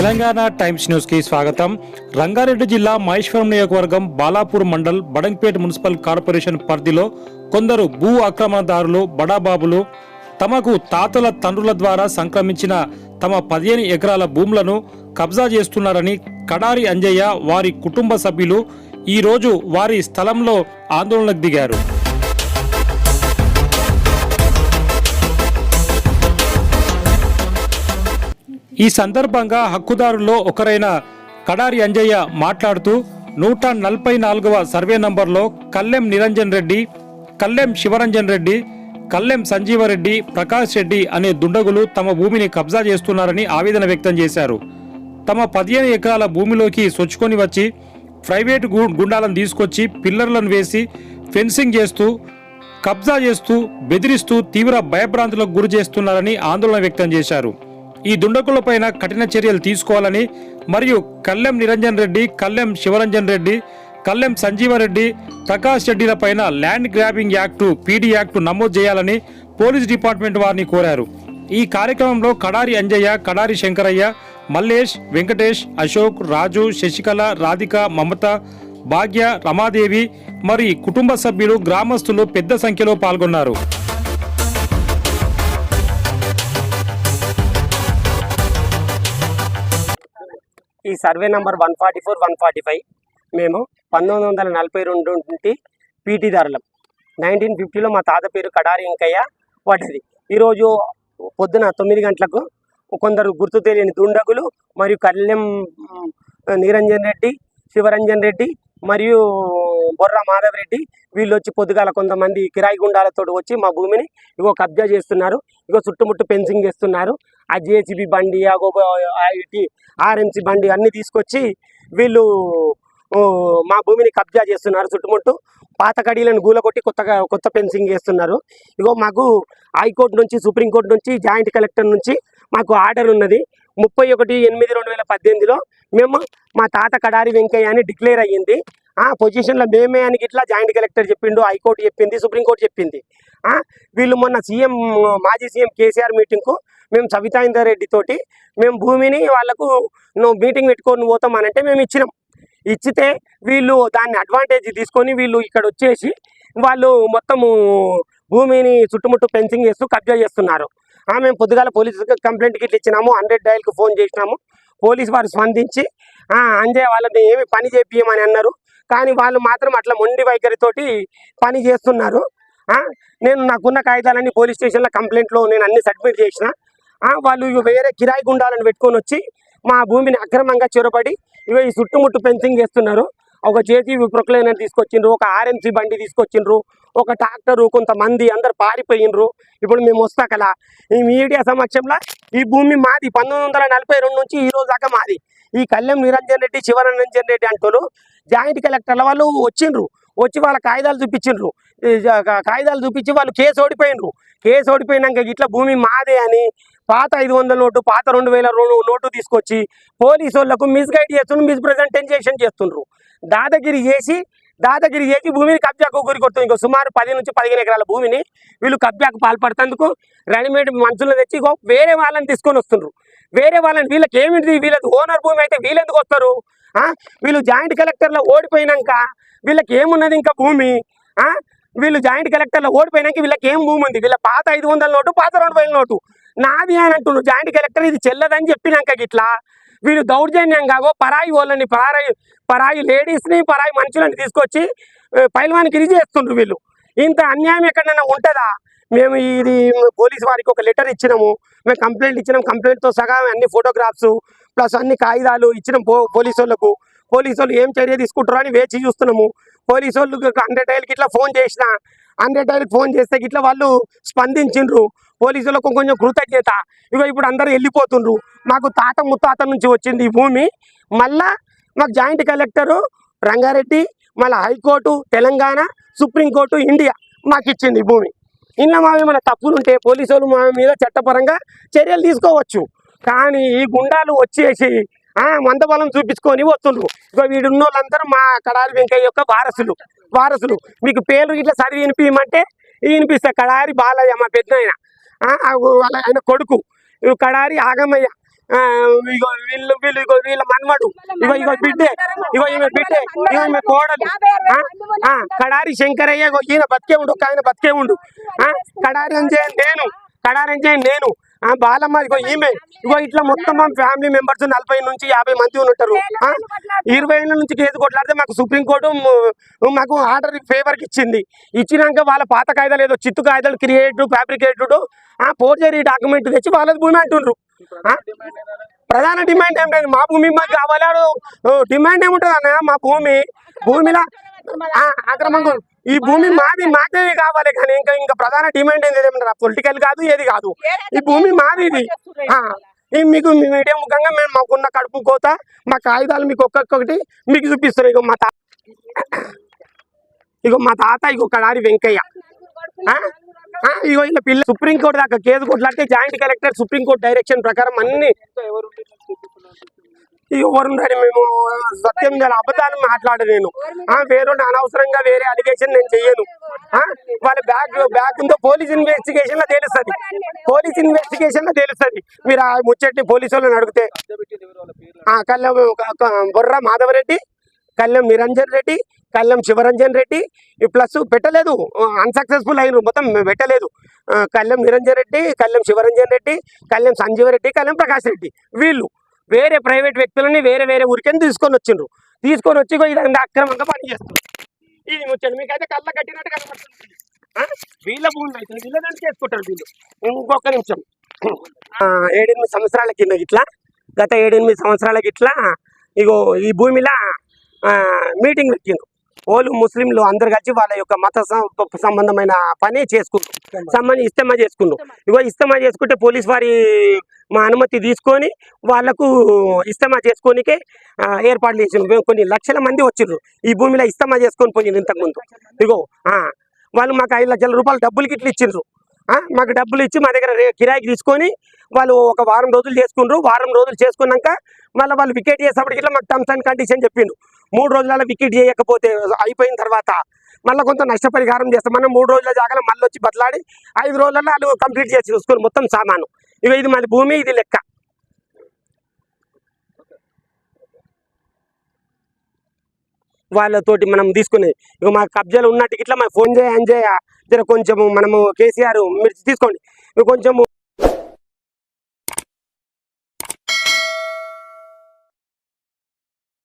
Telangana times న్యూస్కి స్వాగతం. రంగారెడ్డి జిల్లా మహేశ్వరం నియోజకవర్గం బాలాపూర్ మండల్ బడంగ్పేట్ మున్సిపల్ కార్పొరేషన్ పరిధిలో కొందరు భూ ఆక్రమణదారులు బడాబాబులు తమకు తాతల తండ్రుల ద్వారా సంక్రమించిన తమ పదిహేను ఎకరాల భూములను కబ్జా చేస్తున్నారని కడారి అంజయ్య వారి కుటుంబ సభ్యులు ఈ రోజు వారి స్థలంలో ఆందోళనకు దిగారు. ఈ సందర్భంగా హక్కుదారుల్లో ఒకరైన కడారి అంజయ్య మాట్లాడుతూ నూట నలభై నాలుగవ సర్వే నంబర్లో కల్లెం నిరంజన్ రెడ్డి కల్లెం శివరంజన్ రెడ్డి కల్లెం సంజీవరెడ్డి ప్రకాష్ రెడ్డి అనే దుండగులు తమ భూమిని కబ్జా చేస్తున్నారని ఆవేదన వ్యక్తం చేశారు. తమ పదిహేను ఎకరాల భూమిలోకి సొచ్చుకొని వచ్చి ప్రైవేటు గుండాలను తీసుకొచ్చి పిల్లర్లను వేసి ఫెన్సింగ్ చేస్తూ కబ్జా చేస్తూ బెదిరిస్తూ తీవ్ర భయభ్రాంతులకు గురి చేస్తున్నారని ఆందోళన వ్యక్తం చేశారు. ఈ దుండకులపైన కఠిన చర్యలు తీసుకోవాలని మరియు Kallem Niranjan Reddy Kallem Shivaranjan Reddy Kallem Sanjeevareddy Prakash రెడ్డిలపైన land grabbing act PD act నమోదు చేయాలని పోలీస్ డిపార్ట్మెంట్ వారిని కోరారు. ఈ కార్యక్రమంలో కడారి అంజయ్య కడారి శంకరయ్య మల్లేష్ వెంకటేష్ అశోక్ రాజు శశికళ రాధిక మమత భాగ్య రమాదేవి మరి కుటుంబ సభ్యులు గ్రామస్తులు పెద్ద సంఖ్యలో పాల్గొన్నారు. ఈ survey number one forty four one forty five. మేము పంతొమ్మిది వందల నలభై రెండు నుండి పీటీదారులం నైన్టీన్ ఫిఫ్టీలో మా తాత పేరు కడారి ఇంకయ్య వాటిది. ఈరోజు పొద్దున తొమ్మిది గంటలకు కొందరు గుర్తు తెలియని దుండగులు మరియు కళ్యం నిరంజన్ రెడ్డి శివరంజన్ రెడ్డి మరియు బొర్ర మాధవ్ రెడ్డి వీళ్ళు వచ్చి పొద్దుగాల కొంతమంది కిరాయి గుండాలతో వచ్చి మా భూమిని ఇగో కబ్జా చేస్తున్నారు. ఇగో చుట్టుముట్టు పెన్సింగ్ చేస్తున్నారు. ఆ జేసీబీ బండి ఆ గోబ ఆ ఇటీ ఆర్ఎంసీ బండి అన్నీ తీసుకొచ్చి వీళ్ళు మా భూమిని కబ్జా చేస్తున్నారు. చుట్టుముట్టు పాత కడీలను గూలగొట్టి కొత్తగా కొత్త ఫెన్సింగ్ చేస్తున్నారు. ఇగో మాకు హైకోర్టు నుంచి సుప్రీంకోర్టు నుంచి జాయింట్ కలెక్టర్ నుంచి మాకు ఆర్డర్ ఉన్నది. ముప్పై ఒకటి ఎనిమిది రెండు వేల పద్దెనిమిదిలో మేము మా తాత కడారి వెంకయ్య అని డిక్లేర్ అయ్యింది. ఆ పొజిషన్లో మేమే అని ఇట్లా జాయింట్ కలెక్టర్ చెప్పిండు హైకోర్టు చెప్పింది సుప్రీంకోర్టు చెప్పింది. వీళ్ళు మొన్న సీఎం మాజీ సీఎం కేసీఆర్ మీటింగ్కు మేము సవితా రెడ్డితోటి మేము భూమిని వాళ్ళకు నువ్వు మీటింగ్ పెట్టుకొని పోతామనంటే మేము ఇచ్చినాం. ఇచ్చితే వీళ్ళు దాన్ని అడ్వాంటేజ్ తీసుకొని వీళ్ళు ఇక్కడ వచ్చేసి వాళ్ళు మొత్తము భూమిని చుట్టుముట్టు ఫెన్సింగ్ చేస్తూ కబ్జా చేస్తున్నారు. మేము పొద్దుగాల పోలీసు కంప్లైంట్ గిట్ల ఇచ్చినాము హండ్రెడ్ డైల్కి ఫోన్ చేసినాము. పోలీస్ వారు స్పందించి "ఆ, అంజయ్ వాళ్ళని ఏమి పని చేపియమని అన్నారు. కానీ వాళ్ళు మాత్రం అట్లా మొండి వైఖరితోటి పని చేస్తున్నారు. నేను నాకున్న కాగితాలన్నీ పోలీస్ స్టేషన్లో కంప్లైంట్లో నేను అన్ని సబ్మిట్ చేసిన. వాళ్ళు వేరే కిరాయి గుండాలను పెట్టుకొని వచ్చి మా భూమిని అక్రమంగా చెరపడి ఇవి ఈ చుట్టుముట్టు ఫెన్సింగ్ చేస్తున్నారు. ఒక జేసీ ప్రొక్లైనర్ తీసుకొచ్చిండ్రు ఒక ఆర్ఎంసీ బండి తీసుకొచ్చిండ్రు ఒక ట్రాక్టరు కొంతమంది అందరు పారిపోయినరు ఇప్పుడు మేము వస్తా కదా. ఈ మీడియా సమక్షంలో ఈ భూమి మాది. పంతొమ్మిది వందల నలభై రెండు నుంచి ఈ రోజు దాకా మాది. ఈ కళ్యాణ్ నిరంజన్ రెడ్డి శివరంజన్ రెడ్డి అంటూ జాయింట్ కలెక్టర్ల వాళ్ళు వచ్చిండ్రు. వచ్చి వాళ్ళ కాగితాలు చూపించిండ్రు. కాగితాలు చూపించి వాళ్ళు కేసు ఓడిపోయినరు కేసు ఓడిపోయినాక ఇట్లా భూమి మాదే అని పాత ఐదు వందల నోటు పాత రెండు వేల నోటు తీసుకొచ్చి పోలీసు వాళ్ళకు మిస్గైడ్ చేస్తుండ్రు మిస్ప్రజెంటేషన్ చేస్తుండ్రు. దాదాగిరి చేసి దాదాగిరి చేసి భూమిని కబ్జాకు గురి కొడుతుంది. ఇంకో సుమారు పది నుంచి పదిహేను ఎకరాల భూమిని వీళ్ళు కబ్జాకు పాల్పడుతందుకు రెడీమేడ్ మనుషులను తెచ్చి వేరే వాళ్ళని తీసుకొని వస్తుండ్రు. వేరే వాళ్ళని వీళ్ళకి ఏమిటి వీళ్ళది ఓనర్ భూమి అయితే వీళ్ళెందుకు వస్తారు? వీళ్ళు జాయింట్ కలెక్టర్లో ఓడిపోయినాక వీళ్ళకి ఏమున్నది ఇంకా భూమి? ఆ? వీళ్ళు జాయింట్ కలెక్టర్లో ఓడిపోయినాక వీళ్ళకి ఏం భూమి ఉంది? వీళ్ళ పాత ఐదు వందల నోటు పాత రెండు వేల నోటు. నాది అని అంటుండ్రు జాయింట్ కలెక్టర్ ఇది చెల్లదని చెప్పినాక గిట్లా వీళ్ళు దౌర్జన్యంగా పరాయి వాళ్ళని పరాయి పరాయి లేడీస్ని పరాయి మనుషులని తీసుకొచ్చి పైల్వానికి ఇది చేస్తుండ్రు వీళ్ళు. ఇంత అన్యాయం ఎక్కడైనా ఉంటుందా? మేము ఇది పోలీస్ వారికి ఒక లెటర్ ఇచ్చినాము. మేము కంప్లైంట్ ఇచ్చినాం. కంప్లైంట్తో సగా అన్ని ఫోటోగ్రాఫ్స్ ప్లస్ అన్ని కాగితాలు ఇచ్చినాం పో పోలీసు వాళ్ళకు పోలీసు వాళ్ళు ఏం చర్య తీసుకుంటారో అని వేచి చూస్తున్నాము. పోలీసు వాళ్ళు హండ్రెడ్ టైల్కి ఇట్లా ఫోన్ చేసిన హండ్రెడ్ టైల్కి ఫోన్ చేస్తే ఇట్లా వాళ్ళు స్పందించిండ్రు. పోలీసులకు కొంచెం కృతజ్ఞత. ఇక ఇప్పుడు అందరూ వెళ్ళిపోతుండ్రు. మాకు తాత ముత్తాత నుంచి వచ్చింది ఈ భూమి. మళ్ళా మాకు జాయింట్ కలెక్టరు రంగారెడ్డి మళ్ళీ హైకోర్టు తెలంగాణ సుప్రీంకోర్టు ఇండియా మాకు ఇచ్చింది భూమి. ఇంట్లో మా ఏమైనా తప్పులుంటే పోలీసులు పోలీసు వాళ్ళు మా మీద చట్టపరంగా చర్యలు తీసుకోవచ్చు. కానీ ఈ గుండాలు వచ్చేసి ఆ మందబలం చూపించుకొని వస్తుండ్రు. ఇక వీడున్న వాళ్ళందరూ మా కడారి వెంకయ్య యొక్క వారసులు. వారసులు. మీకు పేర్లు ఇట్లా చదివి వినిపించమంటే వినిపిస్తా. కడారి బాలయ్య మా పెద్ద ఆయన వాళ్ళ ఆయన కొడుకు. కడారి ఆగమయ్య. ఇగో వీళ్ళు వీళ్ళు ఇగో వీళ్ళ మన్మడు. ఇగో ఇగో బిడ్డే. ఇగో ఈమె బిడ్డే. ఇగో ఈమె కోడలు. ఆ, కడారి శంకరయ్య ఇగో ఈయన బతికే ఉండు ఒక ఆయన బతికే ఉండు. ఆ, కడారి అంజే నేను. కడారి అంజే నేను. ఆ బాలమ్మ ఇగో ఈమె. ఇగో ఇట్లా మొత్తం మా ఫ్యామిలీ మెంబర్స్ నలభై నుంచి యాభై మంది ఉంటారు ఆ, ఇరవై ఏళ్ళ నుంచి కేసు కొట్లాడితే మాకు సుప్రీంకోర్టు మాకు ఆర్డర్ ఫేవర్కి ఇచ్చింది. ఇచ్చినాక వాళ్ళ పాత కాయిదాలు ఏదో చిత్తు కాయిదాలు క్రియేటు ఫ్యాబ్రికేటెడ్ ఆ పోర్జరీ డాక్యుమెంట్ తెచ్చి వాళ్ళది భూమి అంటుండ్రు. ప్రధాన డిమాండ్ ఏమిటంటే మా భూమి మాకు కావాలాడు డిమాండ్ ఏముంటుంది అన్న మా భూమి. భూమిలో? అక్రమంగా ఈ భూమి మాది మాకే కావాలి కానీ ఇంకా ఇంకా ప్రధాన డిమాండ్ ఏంది ఏమంటారు? పొలిటికల్ కాదు ఏది కాదు. ఈ భూమి మాది ఇది. ఆ, ఈ మీకు మీ మీడియా ముఖంగా మేము మాకున్న కడుపు కోత మా కాగితాలు మీకు ఒక్కొక్కటి మీకు చూపిస్తారు ఇగో మా తా ఇగో మా తాత ఇగో కడారి వెంకయ్య. ఆ, ఇగో ఇలా పిల్ల సుప్రీంకోర్టు దాకా కేసు కొట్లాడితే జాయింట్ కలెక్టర్ సుప్రీంకోర్టు డైరెక్షన్ ప్రకారం అన్ని ఎవరు మేము సత్యం గల అబద్ధాలు మాట్లాడు నేను. వేరే అనవసరంగా వేరే అలిగేషన్ నేను చెయ్యను. వాళ్ళ బ్యాగ్ బ్యాగ్ ఉందో పోలీస్ ఇన్వెస్టిగేషన్లో తెలుస్తుంది. పోలీస్ ఇన్వెస్టిగేషన్లో తెలుస్తుంది. మీరు ఆ ముచ్చటి పోలీసు వాళ్ళని అడిగితే ఆ, బుర్ర బొర్ర మాధవరెడ్డి కళ్యాణ్ నిరంజన్ రెడ్డి కళ్యాణ్ శివరంజన్ రెడ్డి. ఈ ప్లస్ పెట్టలేదు. అన్సక్సెస్ఫుల్ అయినారు మొత్తం పెట్టలేదు. ఆ, కళ్యాణ్ నిరంజన్ రెడ్డి కళ్యాణ్ శివరంజన్ రెడ్డి కళ్యాణ్ సంజీవ రెడ్డి కళ్యాణ్ ప్రకాష్ రెడ్డి. వీళ్ళు వేరే ప్రైవేట్ వ్యక్తులని వేరే వేరే ఊరికని తీసుకొని వచ్చిండ్రు తీసుకొని వచ్చి ఇదంతా అక్రమంగా పనిచేస్తుంది ఇది ముచ్చండి మీకైతే కళ్ళ కట్టినట్టు కనబడుతుంది వీళ్ళ భూమి అయితే వీళ్ళ చేసుకుంటారు వీళ్ళు. ఇంకొక నిమిషం. ఏడెనిమిది సంవత్సరాల కింద ఇట్లా గత ఏడెనిమిది సంవత్సరాల ఇట్లా ఇగో ఈ భూమిలో మీటింగ్ పెట్టిండ్రు ఓలు ముస్లింలు అందరు కలిసి వాళ్ళ యొక్క మత సంబంధమైన పని చేసుకుంటారు సంబంధం ఇస్తమా చేసుకున్నాం ఇగో ఇస్తమా చేసుకుంటే పోలీస్ వారి మా అనుమతి తీసుకొని వాళ్ళకు ఇస్తమా చేసుకోనికే ఏర్పాట్లు చేసిండ్రు. మేము కొన్ని లక్షల మంది వచ్చిండ్రు ఈ భూమిలో ఇస్తమా చేసుకొని పోయింది ఇంతకుముందు. ఇగో వాళ్ళు మాకు ఐదు లక్షల రూపాయలు డబ్బులకి ఇట్లా ఇచ్చిండ్రు. ఆ, మాకు డబ్బులు ఇచ్చి మా దగ్గర కిరాయికి తీసుకొని వాళ్ళు ఒక వారం రోజులు చేసుకుండ్రు. వారం రోజులు చేసుకున్నాక మళ్ళీ వాళ్ళు వికెట్ చేసేప్పటికి మాకు టర్మ్స్ అండ్ కండిషన్ చెప్పిండు మూడు రోజుల వికెట్ చేయకపోతే అయిపోయిన తర్వాత మళ్ళీ కొంత నష్టపరిహారం చేస్తాం. మనం మూడు రోజుల జాగాలో మళ్ళీ వచ్చి బదలాడి ఐదు రోజులలో వాళ్ళు కంప్లీట్ చేసి చూసుకొని మొత్తం సామాను. ఇక ఇది మన భూమి ఇది లెక్క. వాళ్ళతోటి మనం తీసుకుని ఇక మా కబ్జాలు ఉన్నట్టు ఇట్లా మా ఫోన్ చేయ అని చేయ. జర కొంచెము మనము కేసీఆర్ మీరు తీసుకోండి. ఇక కొంచెము